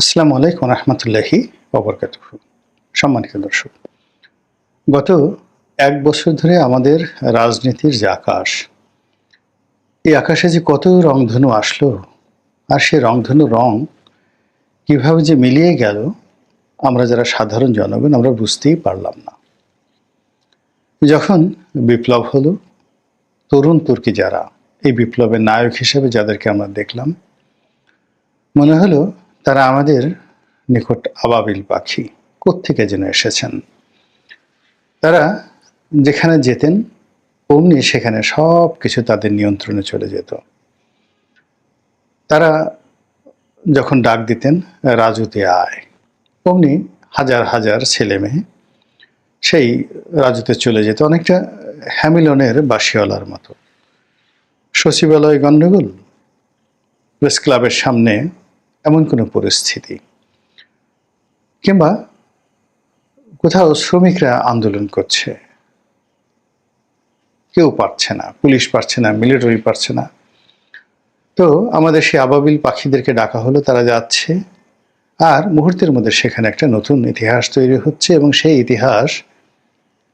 আসসালামু আলাইকুম রহমতুল্লাহি অবরকাত সম্মানিত দর্শক, গত এক বছর ধরে আমাদের রাজনীতির যে আকাশ, এই আকাশে যে কত রংধনু আসলো আর সেই রংধনু রং কীভাবে যে মিলিয়ে গেল, আমরা যারা সাধারণ জনগণ আমরা বুঝতেই পারলাম না। যখন বিপ্লব হলো, তরুণ তুর্কি যারা, এই বিপ্লবের নায়ক হিসেবে যাদেরকে আমরা দেখলাম, মনে হলো তারা আমাদের নিকট আবাবিল পাখি কোত্থেকে যেন এসেছেন? তারা যেখানে যেতেন, অমনি সেখানে সব কিছু তাদের নিয়ন্ত্রণে চলে যেত। তারা যখন ডাক দিতেন, রাজুতে আয়। অমনি হাজার হাজার ছেলে মেয়ে সেই রাজুতে চলে যেত, অনেকটা হ্যামিলনের বাসিওয়ালার মতো। সচিবালয় গণ্ডগোল, প্রেস ক্লাবের সামনে এমন কোনো পরিস্থিতি। কিংবা কোথাও শ্রমিকরা আন্দোলন করছে। কেউ পারছে না, পুলিশ পারছে না মিলিটারি পারছে না। তো আমাদের সেই আবাবিল পাখিদেরকে ডাকা হলো, তারা যাচ্ছে। আর মুহূর্তের মধ্যে সেখানে একটা নতুন ইতিহাস তৈরি হচ্ছে এবং সেই ইতিহাস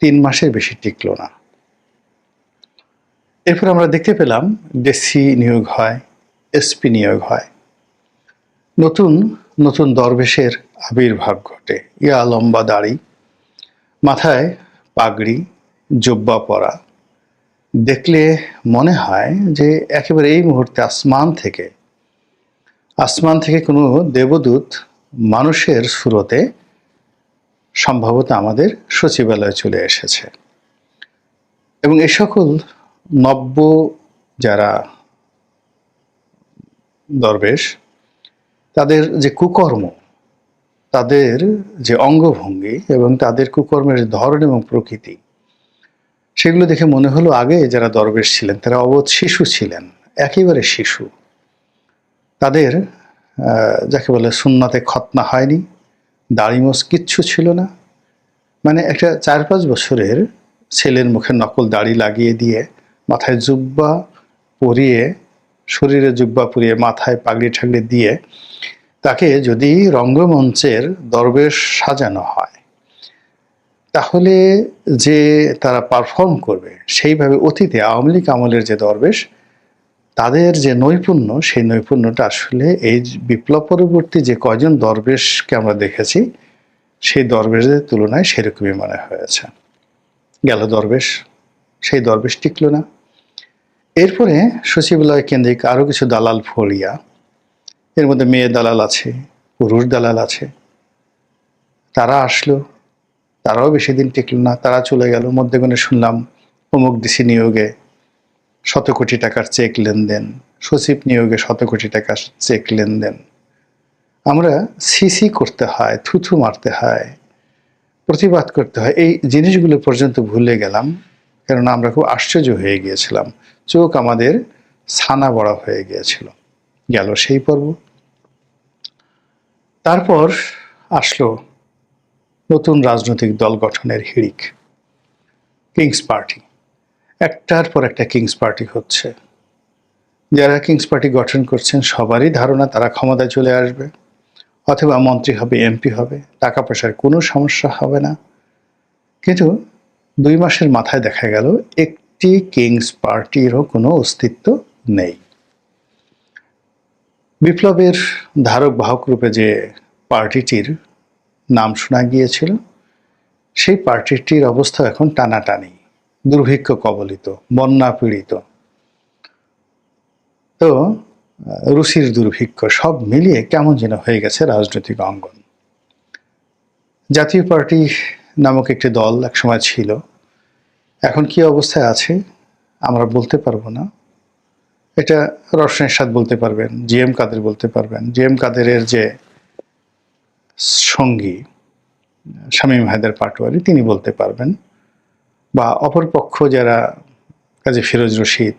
তিন মাসের বেশি টিকলো না। এরপর আমরা দেখতে পেলাম ডেসি নিয়োগ হয়, এসপি নিয়োগ হয়। নতুন নতুন দরবেশের আবির্ভাব ঘটে। ইয়া লম্বা দাড়ি, মাথায় পাগড়ি, জব্বা পরা। দেখলে মনে হয় যে একেবারে এই মুহূর্তে আসমান থেকে আসমান থেকে কোনো দেবদূত মানুষের সুরতে সম্ভবত আমাদের সচিবালয়ে চলে এসেছে। এবং এই সকল নব্য যারা দরবেশ তাদের যে কুকর্ম, তাদের যে অঙ্গভঙ্গি এবং তাদের কুকর্মের ধরন এবং প্রকৃতি, সেগুলো দেখে মনে হলো আগে যারা দরবেশ ছিলেন, তারা অবোধ শিশু ছিলেন, একেবারে শিশু। তাদের যাকে বলে সুন্নাতে খতনা হয়নি দাড়িমোস কিচ্ছু ছিল না। মানে একটা চার পাঁচ বছরের ছেলের মুখে নকল দাড়ি লাগিয়ে দিয়ে মাথায় জুব্বা পরিয়ে শরীরে জুব্বা পরিয়ে মাথায় পাগড়ি ঠাগড়ি দিয়ে তাকে যদি রঙ্গমঞ্চের দরবেশ সাজানো হয়, তাহলে যে তারা পারফর্ম করবে, সেইভাবে অতীতে আওয়ামী লীগ আমলের যে দরবেশ, তাদের যে নৈপুণ্য, সেই নৈপুণ্যটা আসলে এই বিপ্লব পরবর্তী যে কয়জন দরবেশকে আমরা দেখেছি, সেই দরবেশদের তুলনায় সেরকমই মনে হয়েছে। গেল দরবেশ, সেই দরবেশ টিকলো না। এরপরে সচিবালয় কেন্দ্রিক আরও কিছু দালাল ফলিয়া, এর মধ্যে মেয়ে দালাল আছে, পুরুষ দালাল আছে। তারা আসলো, তারাও বেশি দিন টিকল না, তারা চলে গেল। মধ্যেখানে শুনলাম, অমুক ডিসি নিয়োগে শত কোটি টাকার চেক লেনদেন, সচিব নিয়োগে শত কোটি টাকার চেক লেনদেন। আমরা সিসি করতে হয়, থুথু মারতে হয়, প্রতিবাদ করতে হয়। এই জিনিসগুলো পর্যন্ত ভুলে গেলাম, কেননা আমরা খুব আশ্চর্য হয়ে গিয়েছিলাম। চোখ আমাদের ছানা বড়া হয়ে গিয়েছিল। গেল সেই পর্ব। তারপর আসলো নতুন রাজনৈতিক দল গঠনের হিড়িক কিংস পার্টি একটার পর একটা কিংস পার্টি হচ্ছে। যারা কিংস পার্টি গঠন করছেন, সবারই ধারণা তারা ক্ষমতায় চলে আসবে। অথবা মন্ত্রী হবে এমপি হবে, টাকা পয়সার কোনো সমস্যা হবে না। কিন্তু দুই মাসের মাথায় দেখা গেল একটি কিংস পার্টিরও কোনো অস্তিত্ব নেই। বিপ্লবের ধারক বাহক রূপে যে পার্টিটির নাম শোনা গিয়েছিল, সেই পার্টিটির অবস্থা এখন টানাটানি, দুর্ভিক্ষ কবলিত, বন্যা পীড়িত। তো, রুশির দুর্ভিক্ষ সব মিলিয়ে কেমন যেন হয়ে গেছে রাজনৈতিক অঙ্গন। জাতীয় পার্টি নামক একটি দল একসময় ছিল এখন কি অবস্থায় আছে, আমরা বলতে পারব না। এটা রওশনের সাথ বলতে পারবেন জি এম কাদের বলতে পারবেন। জি এম কাদেরের যে সঙ্গী, শামীম হায়দার পাটোয়ারি, তিনি বলতে পারবেন। বা অপরপক্ষ যারা কাজী ফিরোজ রশিদ,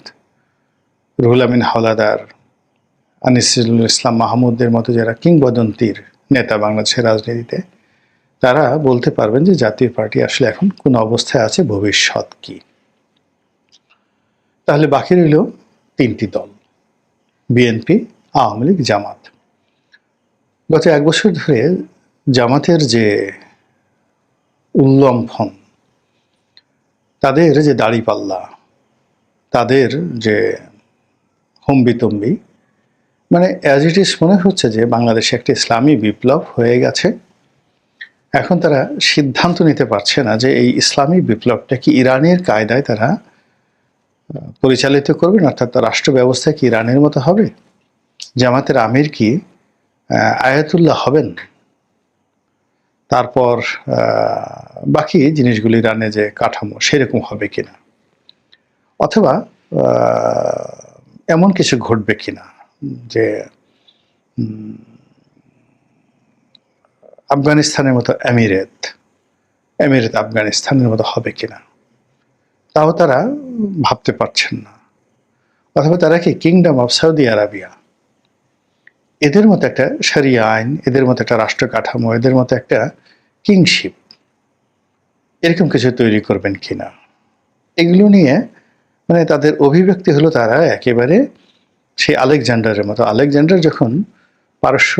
রুহুল আমিন হাওলাদার, আনিসুল ইসলাম মাহমুদের মতো যারা কিংবদন্তির নেতা বাংলাদেশের রাজনীতিতে তারা বলতে পারবেন যে জাতীয় পার্টি আসলে এখন কোন অবস্থায় আছে, ভবিষ্যৎ কি। তাহলে বাকি রইল তিনটি দল, বিএনপি, আওয়ামী লীগ, জামাত। গত এক বছর ধরে জামাতের যে উল্লম্ফন, তাদের যে দাড়িপাল্লা, তাদের যে হম্বিতম্বি মানে অ্যাজ ইট ইস মনে হচ্ছে যে বাংলাদেশে একটি ইসলামী বিপ্লব হয়ে গেছে। এখন তারা সিদ্ধান্ত নিতে পারছে না যে এই ইসলামী বিপ্লবটা কি ইরানের কায়দায় তারা পরিচালিত করবেন অর্থাৎ রাষ্ট্র ব্যবস্থা কি ইরানের মতো হবে? জামাতের আমির কি আয়াতুল্লাহ হবেন? তারপর বাকি জিনিসগুলি ইরানে যে কাঠামো সেরকম হবে কিনা? অথবা এমন কিছু ঘটবে কিনা? যে আফগানিস্তানের মতো এমিরেত এমিরেত আফগানিস্তানের মতো হবে কিনা? তাও তারা ভাবতে পারছেন না। অথবা তারা কি কিংডম অফ সৌদি আরাবিয়া এদের মতো একটা সারিয়া আইন, এদের মতো একটা রাষ্ট্র কাঠামো, এদের মতো একটা কিংশিপ এরকম কিছু তৈরি করবেন কিনা? এগুলো নিয়ে মানে তাদের অভিব্যক্তি হলো তারা একেবারে সেই আলেকজান্ডারের মতো। আলেকজান্ডার যখন পারস্য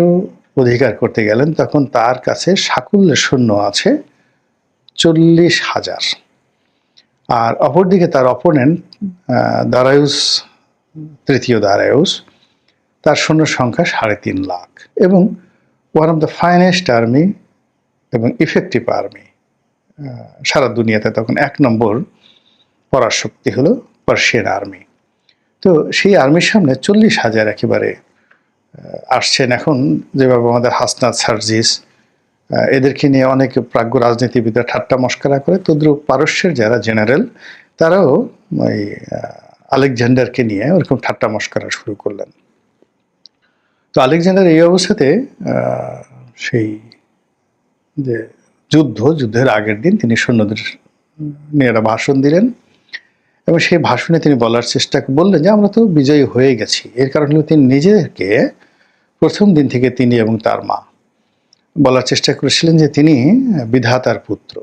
অধিকার করতে গেলেন, তখন তার কাছে সাকুল্যের শূন্য আছে চল্লিশ হাজার। আর অপরদিকে তার অপোনেন্ট দারায়ুস, তৃতীয় দারায়ুস, তার সৈন্য সংখ্যা সাড়ে তিন লাখ এবং one of the finest army এবং ইফেক্টিভ আর্মি সারা দুনিয়াতে তখন এক নম্বর পরাশক্তি হলো পার্সিয়ান আর্মি তো সেই আর্মির সামনে চল্লিশ হাজার একেবারে আসছেন এখন যেভাবে আমাদের হাসনাত সার্জিস এদেরকে নিয়ে অনেক প্রাজ্ঞ রাজনীতিবিদরা ঠাট্টা মস্করা করে, তদ্রুপ পারস্যের যারা জেনারেল, তারাও ওই আলেকজান্ডারকে নিয়ে ওরকম ঠাট্টা মস্করা শুরু করলেন। তো আলেকজান্ডার এই অবস্থাতে সেই যে যুদ্ধ, যুদ্ধের আগের দিন তিনি সৈন্যদের নিয়ে ভাষণ দিলেন। এবং সেই ভাষণে তিনি বলার চেষ্টা বললেন যে, আমরা তো বিজয়ী হয়ে গেছি। এর কারণ হলো তিনি নিজেকে প্রথম দিন থেকে তিনি এবং তার মা বলার চেষ্টা করেছিলেন যে, তিনি বিধাতার পুত্র,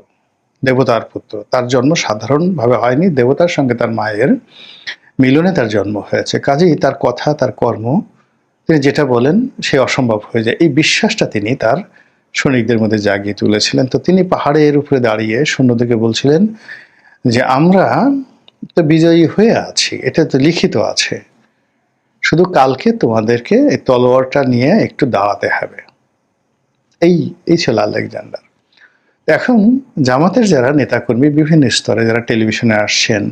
দেবতার পুত্র। তার জন্ম সাধারণভাবে হয়নি, দেবতার সঙ্গে তার মায়ের মিলনে তার জন্ম হয়েছে। কাজেই তার কথা, তার কর্ম, তিনি যেটা বলেন সে অসম্ভব হয়ে যায়। এই বিশ্বাসটা তিনি তার সৈনিকদের মধ্যে জাগিয়ে তুলেছিলেন। তো তিনি পাহাড়ের উপরে দাঁড়িয়ে সৈন্যদেরকে বলছিলেন যে, আমরা তো বিজয়ী হয়ে আছি, এটা তো লিখিত আছে। শুধু কালকে তোমাদেরকে এই তলোয়ারটা নিয়ে একটু দাঁড়াতে হবে। এই এই ছিল আলেকজান্ডার। এখন জামাতের যারা নেতাকর্মী, বিভিন্ন স্তরে যারা টেলিভিশনে আসছেন,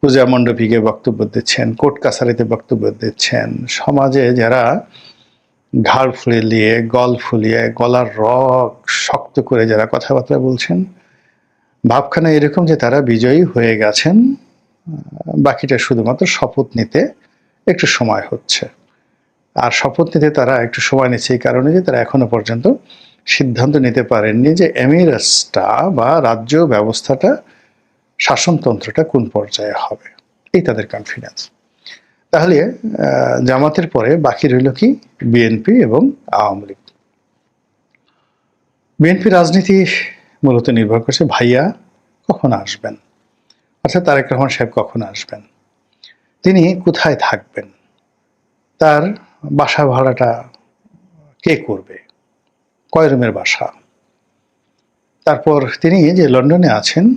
পূজা মণ্ডপীকে বক্তব্য দিচ্ছেন, কোর্ট কাছারিতে বক্তব্য দিচ্ছেন, সমাজে যারা ঘাড় ফুলিয়ে, গল ফুলিয়ে, গলার রক শক্ত করে যারা কথাবার্তা বলছেন ভাবখানা এরকম যে তারা বিজয়ী হয়ে গেছেন বাকিটা শুধুমাত্র শপথ নিতে একটু সময় হচ্ছে। আর শপথ নিতে তারা একটু সময় নিচ্ছে এই কারণে যে তারা এখনও পর্যন্ত সিদ্ধান্ত নিতে পারেননি যে এমিরাসটা বা রাজ্য ব্যবস্থাটা, শাসনতন্ত্রটা কোন পর্যায়ে হবে। এই তাদের কনফিডেন্স তাহলে জামাতের পরে বাকি রইল কি? বিএনপি এবং আওয়ামী লীগ। বিএনপি রাজনীতি মূলত নির্ভর করছে ভাইয়া কখন আসবেন। অর্থাৎ তারেক রহমান সাহেব কখন আসবেন? তিনি কোথায় থাকবেন? তার বাসা ভাড়াটা কে করবে? কয় রুমের বাসা? তারপর তিনি যে লন্ডনে আছেন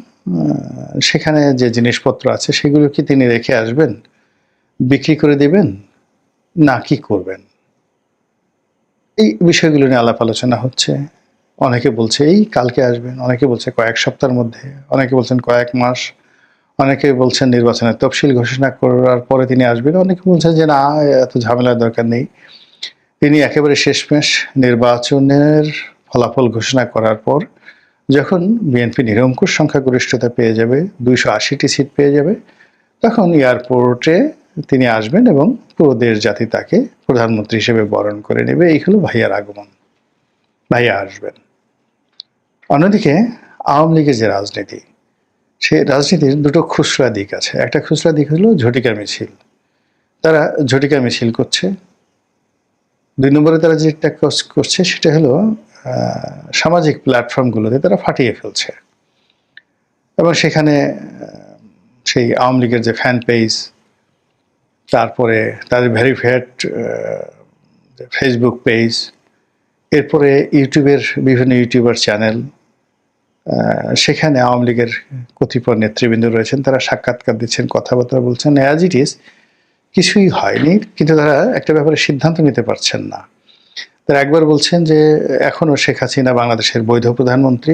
সেখানে যে জিনিসপত্র আছে, সেগুলো কি তিনি রেখে আসবেন? বিক্রি করে দেবেন? না, কি করবেন? এই বিষয়গুলো নিয়ে আলাপ আলোচনা হচ্ছে। অনেকে বলছে, এই কালকে আসবেন। অনেকে বলছে, কয়েক সপ্তাহের মধ্যে। অনেকে বলছেন, কয়েক মাস। অনেকে বলছেন, নির্বাচনের তফসিল ঘোষণা করার পরে তিনি আসবেন। অনেকে বলছেন যে, না, এত ঝামেলার দরকার নেই। তিনি একেবারে শেষমেশ নির্বাচনের ফলাফল ঘোষণা করার পর যখন বিএনপি নিরঙ্কুশ সংখ্যাগরিষ্ঠতা পেয়ে যাবে, দুইশো আশিটি সিট পেয়ে যাবে, তখন এয়ারপোর্টে তিনি আসবেন এবং পুরো দেশ জাতি তাকে প্রধানমন্ত্রী হিসেবে বরণ করে নেবে। এই হলো ভাইয়ার আগমন। ভাইয়া আসবেন। অন্যদিকে আওয়ামী লীগের যে রাজনীতি সে রাজনীতির দুটো খুচরা দিক আছে। একটা খুচরা দিক হলো ঝটিকা মিছিল। তারা ঝটিকা মিছিল করছে। দুই নম্বরে তারা যেটা করছে, সেটা হলো সামাজিক প্ল্যাটফর্মগুলোতে তারা ফাটিয়ে ফেলছে। এবং সেখানে সেই আওয়ামী লীগের যে ফ্যান পেজ তারপরে তাদের ভেরিফাইড ফেসবুক পেজ এরপরে ইউটিউবের বিভিন্ন ইউটিউবার চ্যানেল সেখানে আওয়ামী লীগের কতিপয় নেতৃবৃন্দ রয়েছেন, তারা সাক্ষাৎকার দিচ্ছেন, কথাবার্তা বলছেন। অ্যাজ ইট ইজ কিছুই হয়নি, কিন্তু তারা একটা ব্যাপারে সিদ্ধান্ত নিতে পারছেন না। তারা একবার বলছেন যে এখনও শেখ হাসিনা বাংলাদেশের বৈধ প্রধানমন্ত্রী।